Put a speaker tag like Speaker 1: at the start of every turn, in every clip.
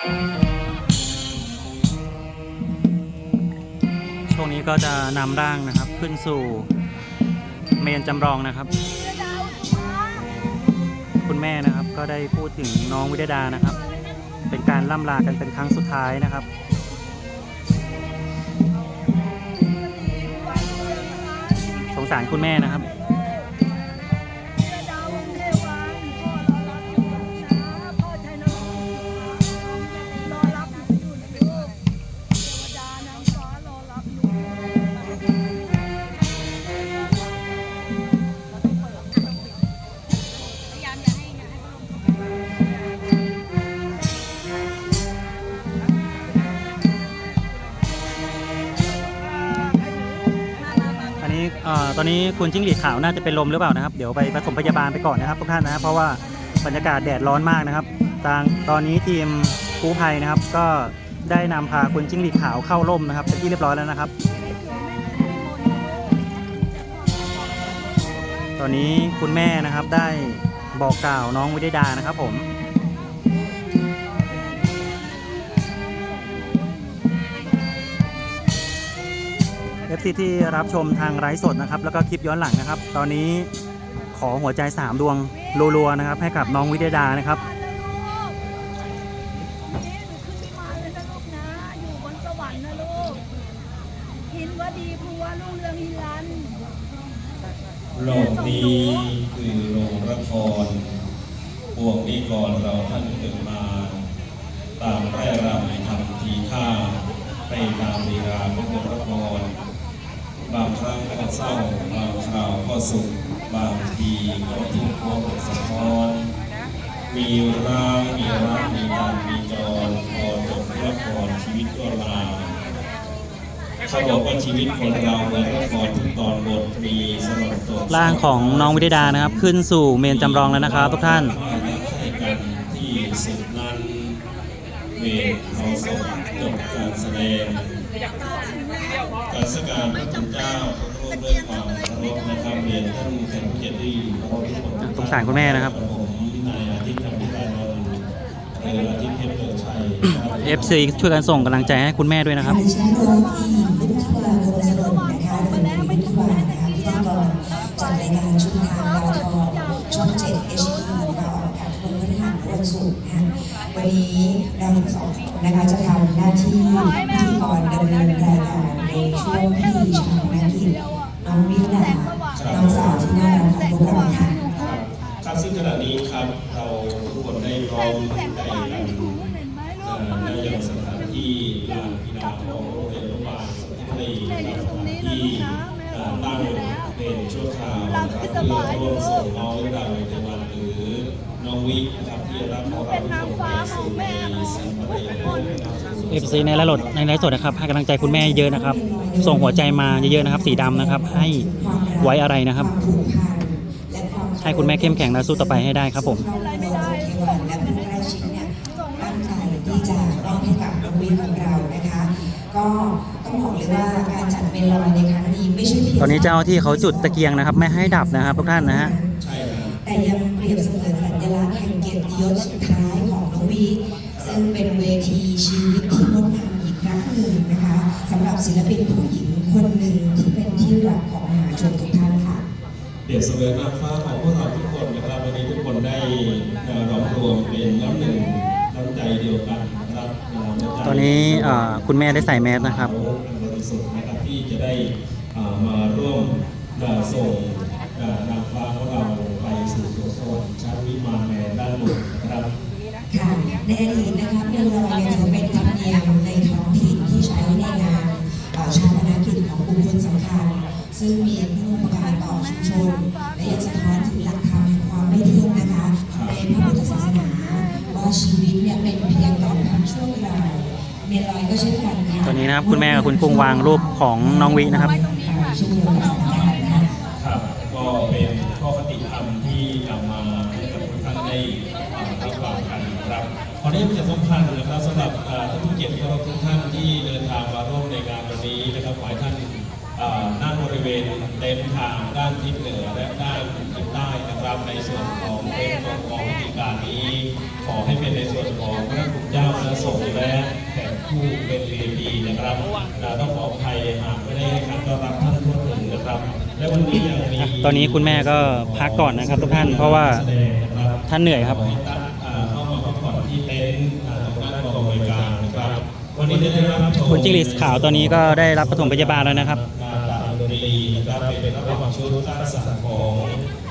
Speaker 1: ช่วงนี้ก็จะนำร่างนะครับขึ้นสู่เมนจำลองนะครับ คุณแม่นะครับก็ได้พูดถึงน้องวิดดานะครับ เป็นการล่ำลากันเป็นครั้งสุดท้ายนะครับสงสารคุณแม่นะครับ อ่อตอนนี้คุณจิ้งหรีดขาวน่าจะเป็นลมหรือเปล่านะครับ เดี๋ยวไปปฐมพยาบาลไปก่อนนะครับทุกท่านนะครับเพราะว่าบรรยากาศแดดร้อนมากนะครับทางตอนนี้ทีมกู้ภัยนะครับ ก็ได้นำพาคุณจิ้งหรีดขาวเข้าร่มนะครับเป็นที่เรียบร้อยแล้วนะครับ ตอนนี้คุณแม่นะครับได้บอกกล่าวน้องวิดดานะครับผม FC ที่รับชมทางไลฟ์สดนะครับ แล้วก็คลิปย้อนหลังนะครับ ตอนนี้ขอหัวใจ 3 ดวงรัวๆนะครับ ให้กับน้องวิเดดานะครับ
Speaker 2: หินว่าดีพัวรุ่งเรืองฮิรัน
Speaker 3: โลกนี้คือโรงละครพวกนี้ก่อนเราท่านเกิดมาตามไร่รำทำทีท่าไปตามลีลาของโรงละคร บางครั้งก็เศร้าบางคราวก็สุขบางทีก็ทุกข์เพราะบทสะท้อน มีร้างมีรักมีการมีจรพอจบละครชีวิตก็ลาเขาบอกว่าชีวิตคนเราเหมือนละครทุกตอนบทมีสลดตัว
Speaker 1: ร่างของน้องวิเดดานะครับ ขึ้นสู่เมนจำลองแล้วนะครับทุกท่าน
Speaker 3: ให้กันที่สุดนั้นเวทเขาสดจบการแสดง การสการพระคุณเจ้าร่วมด้วยความเคารพนะครับเรียนท่านแขกผู้เกียรติที่เคารพทุกคน
Speaker 1: สงสารคุณแม่นะครับ
Speaker 3: ผมนายอาทิตย์คำพิไลนนท์เรืออาทิตย์เพชรเลิศชัยนะครับ
Speaker 1: FC ช่วยกันส่งกำลังใจให้คุณแม่ด้วยนะครับ
Speaker 4: ดิฉันร้องที่หญิงวิทยาคงสลนนะคะโดยคุณวิทยานะคะพิธีกรจัดรายการชุมทางดาวทองช่อง7 HD นะคะออกอากาศทุกวันพฤหัสและวันศุกร์นะคะวันนี้เราทั้งสองคนนะคะจะทำหน้าที่ พิธีกรดำเนินรายการในช่วงพิธีชาปนกิจน้องวิทยาน้องสาวที่น่ารักของพวกเราค่ะ
Speaker 3: ครับซึ่งขณะนี้ครับเราทุกคนได้ร้อมได้กัน
Speaker 2: ไหมลู
Speaker 3: เอ่
Speaker 2: ก
Speaker 3: อได้ยังสถานที่ลานกีฬาของโรงเรียนอนุบาลที่ได้สถานที่ตั้งเป็นชั่วคราวนะครับเพื่อร่วมส่งน้องเราในวันหรือน้องวิกนะครับที่รับของเราทุกคนไปสู่ในสิ่งประเด็นนะครับ
Speaker 1: FC ในไลฟ์สดในไลฟ์สดนะครับให้กำลังใจคุณแม่เยอะนะครับ ส่งหัวใจมาเยอะๆนะครับ สีดำนะครับ ให้ไว้อะไรนะครับ
Speaker 4: วามผูกพันและความ
Speaker 1: ให้คุณแม่เข้มแข็งและสู้ต่อไปให้ได้ครับผม
Speaker 4: ครอบครัวเทวันและผู้ใกล้ชิดเนี่ยตั้งใจที่จะมอบให้กับน้องวินของเรานะคะก็ต้องบอกเลยว่าการจัดเมนลอยในครั้งนี้ไม่ใช่เพียง
Speaker 1: ตอนนี้เจ้าที่เขาจุดตะเกียงนะครับ ไม่ให้ดับนะครับทุกท่านนะฮะ
Speaker 3: ใช่ครับ
Speaker 4: แต่ยังเปรียบเสมือนสัญลักษณ์แห่งเกียรติยศสุดท้ายของน้องวีซึ่งเป็น นึ่งนะคะสำหรับศิลปินผู้หญิงคนหนึ่งที่เป็นที่รักของมหาชนทุกท่านค่ะ
Speaker 3: เปรียบเสมือนนางฟ้าของพวกเราทุกคนนะครับวันนี้ทุกคนได้เอ่อรวมรวมเป็นน้ำหนึ่งน้ำใจเดียวกันนะครับเน้ำใจ
Speaker 1: ตอนนี้เอ่อคุณแม่ได้ใส่แมสนะครับ
Speaker 3: บริสุทธิ์นะครับที่จะได้เอ่อมาร่วมเอ่อส่งเอ่อนางฟ้าของเราไปสู่สวงสวรรค์ชั้นวิมานแมนด้านบนนะครับ
Speaker 4: ค่ะในอดีตนะคะ ซึ่งมีคุณอุปการต่อชุมชนและยังสะท้อนถึงหลักธรรมแห่งความไม่เที่ยงนะคะในพระพุทธศาสนาว่าชีวิตเนี่ยเป็นเพียงการพักชั่วคราวเมียลอยก็เช่นกันค่ะ
Speaker 1: ตอนนี้นะครับคุณแม่กับคุณกุ้งวางรูปของน้องวินะครับ
Speaker 4: เช่นเดียวกับสถานค่ะ
Speaker 3: ครับก็เป็นข้อคติธรรมที่นำมาให้กับทุกท่านได้เอ่อรับฟังกันนะครับขออนุญาตประชาสัมพันธ์นะครับ เต็มทางด้านทิศเหนือและด้านทิศใต้นะครับ ในส่วนของเป็นของของพิธีการนี้ ขอให้เป็นในส่วนของพระคุณเจ้าและสงฆ์ผู้เป็น VIP นะครับเราต้องขออภัยหากไม่ได้ให้การต้อนรับท่านทั่วถึงนะครับและวันนี้ยังมี
Speaker 1: อะตอนนี้คุณแม่ก็พักก่อนนะครับทุกท่านเพราะว่า
Speaker 3: แสดงนะครับ
Speaker 1: ท่านเหนื่อยครับ
Speaker 3: ให้ท่านอ่าเข้ามาพักผ่อนที่เต็นท์อ่าตรงด้านกองบริการนะครับวันนี้ได้รับชม
Speaker 1: คุณจิงหรีดขาวตอนนี้ก็ได้รับปฐมพยาบาลแล้วนะครั
Speaker 3: บ ชุดทักษะของ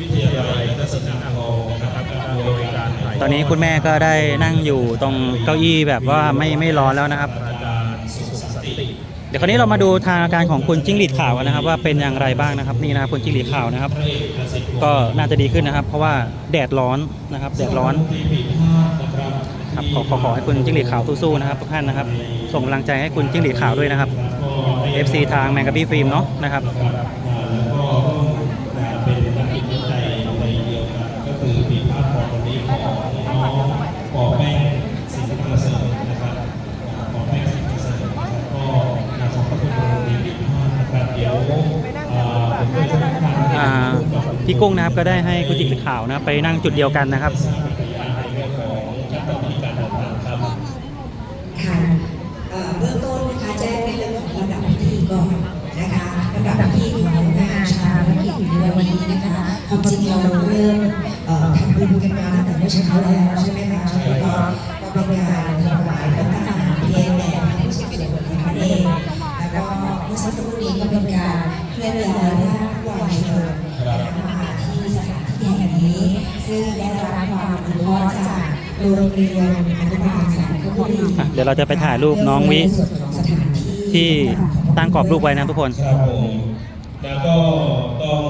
Speaker 3: วิทยาลัยนัตศิลป์อ่างทองนะครับการบริการถ่าย
Speaker 1: ตอนนี้คุณแม่ก็ได้นั่งอยู่ตรงเก้าอี้แบบว่าไม่ไม่ร้อนแล้วนะครับ
Speaker 3: อาจารย์สุขสันติ
Speaker 1: เดี๋ยวคราวนี้เรามาดูทางอาการของคุณจิ้งหรีดขาวกันนะครับ ว่าเป็นอย่างไรบ้างนะครับนี่นะครับคุณจิ้งหรีดขาวนะครับ
Speaker 3: พระเอกประสิทธิ์
Speaker 1: ก็น่าจะดีขึ้นนะครับ เพราะว่าแดดร้อนนะครับ แดดร้อน
Speaker 3: ที่ผิดพลาดนะครับ
Speaker 1: ครับขอขอขอให้คุณจิ้งหรีดขาวสู้ๆนะครับทุกท่านนะครับ ส่งกำลังใจให้คุณจิ้งหรีดขาวด้วยนะครับ FC ทางแมงกะบี้ฟิล์มเนาะนะครับ
Speaker 3: ก็เป็นนักกิจใจในเดียวกันก็คือผิดพลาดของวันนี้ของน้องปอแป้งสิงห์ประเสริฐนะครับปอแป้งสิงห์ประเสริฐนะครับก็นำขอบพระคุณโรงเรียนผิดพลาดนะครับเดี๋ยวอ่าผมก็จะได้ทาง
Speaker 1: อ่า พี่กุ้งนะครับก็ได้ให้คุณจิ้งหรีดขาวนะไปนั่งจุดเดียวกันนะครับ
Speaker 3: ค่ะ
Speaker 4: เบื้องต้นนะคะแจ้งในเรื่องของลำดับพิธีก่อนนะคะลำดับพิธีของงานชาปนกิจในวันนี้นะคะความจริงเราเริ่มเอ่อทำบุญกันมาตั้งแต่เมื่อเช้าแล้วใช่ไหมคะแล้วก็ก็เป็นการ ซึ่งได้รับความอนุเคราะห์จากโรงเรียนอนุบาลสารคบุรี
Speaker 1: อะเดี๋ยวเราจะไปถ่ายรูปน้องวิ ที่ตั้งกรอบรูปไว้นะทุกคน
Speaker 3: ครับผมแล้วก็ต้อง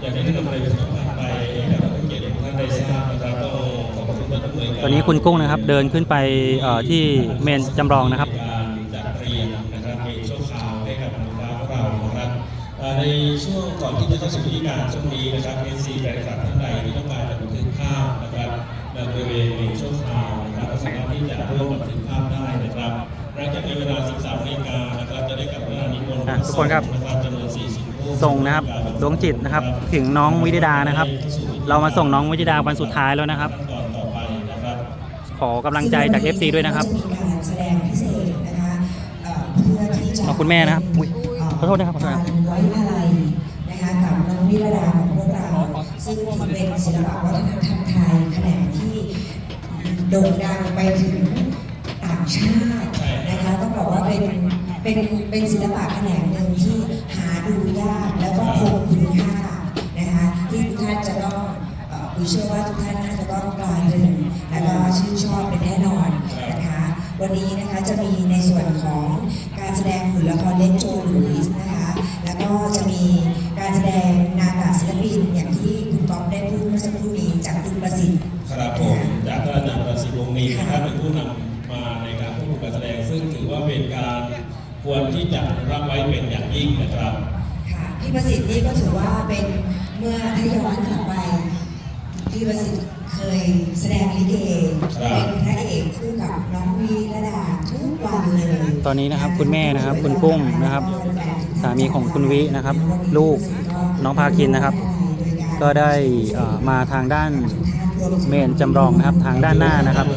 Speaker 3: อย่างที่ท่านนำไปประชาสัมพันธ์ไปให้กับผู้เกียรติทุกท่านได้ทราบนะครับต้องขอบคุณท่านผู้บริการ
Speaker 1: ตอนนี้คุณกุ้งนะครับเดินขึ้นไปเอ่อที่เมนจำลองนะครับ
Speaker 3: การจัดเตรียมนะครับเป็นชั่วคราวให้กับน้องฟ้าของเรานะครับเอ่อในช่วงก่อนที่จะเข้าสู่พิธีการช่วงนี้นะครับเอซีแฟนคลับท่านใดที่ต้องการจะ ณเป็นชั่วคราวนะครับก็สามารถที่จะร่วมบันทึกภาพได้นะครับหลังจากในเวลา 13นาฬิกานะครับจะได้กลับมานิมนต์
Speaker 1: อะทุกคนครับ
Speaker 3: นะครับจำนวน40รูป
Speaker 1: ส่งนะครับดวงจิตนะครับ ถึงน้องวิดานะครับ เรามาส่งน้องวิดาวันสุดท้ายแล้วนะครับ
Speaker 3: ตอนต่อไปนะครับ
Speaker 1: ขอกำลังใจจาก FC ด้วยนะครับ
Speaker 4: มีการแสดงพิเศษนะคะเอ่อเพื่อที่จะ
Speaker 1: ขอบคุณแม่นะครับอุ๊ย
Speaker 4: เอ่อ
Speaker 1: ขอโทษนะครับขอโทษนะครับ
Speaker 4: การไว้อาลัยนะคะกับน้องวิรดาของพวกเราซึ่งถือเป็นศิลปะวัฒนธรรมไทยแขนงที่ โด่งดังไปถึงต่างชาตินะคะต้องบอกว่าเป็นเป็นเป็นศิลปะแขนงหนึ่งที่หาดูยากแล้วก็คงคุณค่านะคะที่ทุกท่านจะต้องเอ่อคุยเชื่อว่าทุกท่านน่าจะต้องกลายเป็นแล้วก็ชื่นชอบเป็นแน่นอนนะคะวันนี้นะคะจะมีในส่วนของการแสดงหุ่นละครเล่นโจลุยส์นะคะแล้วก็จะมี มา
Speaker 3: ในการควบคุมการแสดง ซึ่งถือว่าเป็นการควรที่จะรับไว้เป็นอย่างยิ่งนะครับ
Speaker 4: ค่ะพี่ประสิทธิ์นี่ก็ถือว่าเป็นเมื่อถ้าย้อนกลับไปพี่ประสิทธิ์เคยแสดงลิเก
Speaker 3: ครับ
Speaker 4: เป็นพระเอกคู่กับน้องวีระดาทุกวันเลย
Speaker 1: ตอนนี้นะครับคุณแม่นะครับคุณกุ้งนะครับ สามีของคุณวินะครับ ลูกน้องพาคินนะครับ ก็ได้เอ่อมาทางด้านเมนจำลองนะครับทางด้านหน้านะครับ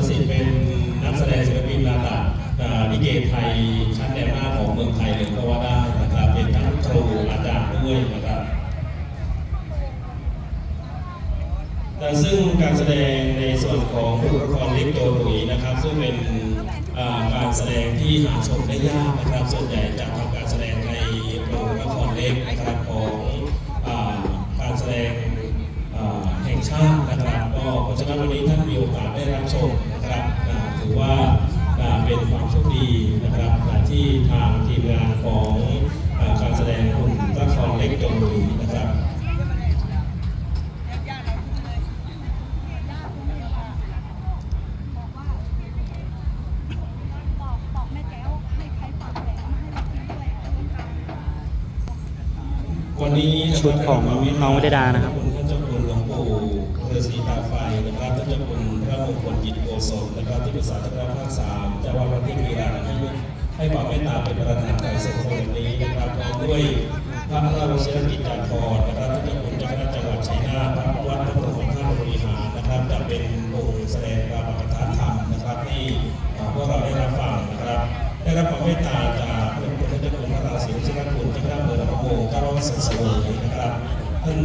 Speaker 3: ลิเกไทยชั้นแนวหน้าของเมืองไทยเลยก็ว่าได้นะครับเป็นทั้งครูอาจารย์ด้วยนะครับแต่ซึ่งการแสดงในส่วนของละครเล็กโตหลุยนะครับ ซึ่งเป็นการแสดงที่หาชมได้ยากนะครับ ส่วนใหญ่จะทำการแสดงในโรงละครเล็กนะครับของอการแสดงแห่งชาตินะครับก็เพราะฉะนั้นวันนี้ท่านมีโอกาสได้รับชมนะครับถือว่า เป็นความโชคดีนะครับอ่ที่ทางทีมงานของอการแสดงหุ่นละครเล็กจงหลุยนะครับ
Speaker 2: วันนี้
Speaker 1: ชุดของน้องวิดานะครับ
Speaker 3: ศลนะครับที่ปรึกษาเจ้าคณะภาคสามเจ้าวัดวัดที่มีรานให้ให้ความเมตตาเป็นประธานในสงฆ์วันนี้นะครับพร้อมด้วยพระราชกิจกิจารณ์นะครับท่านเจ้าคุณเจ้าคณะจังหวัดชัยนาทพระวัดพระพุทธมหาบริหารนะครับจะเป็นองค์แสดงปรามกถาธรรมนะครับที่พวกเราได้รับฟังนะครับและรับความเมตตาจากพระพุทธเจ้าคุณพระราศีวชิรคุณเจ้าคณะอำเภอหนองบัวเจ้าอาวาสสันสโลนะครับท่าน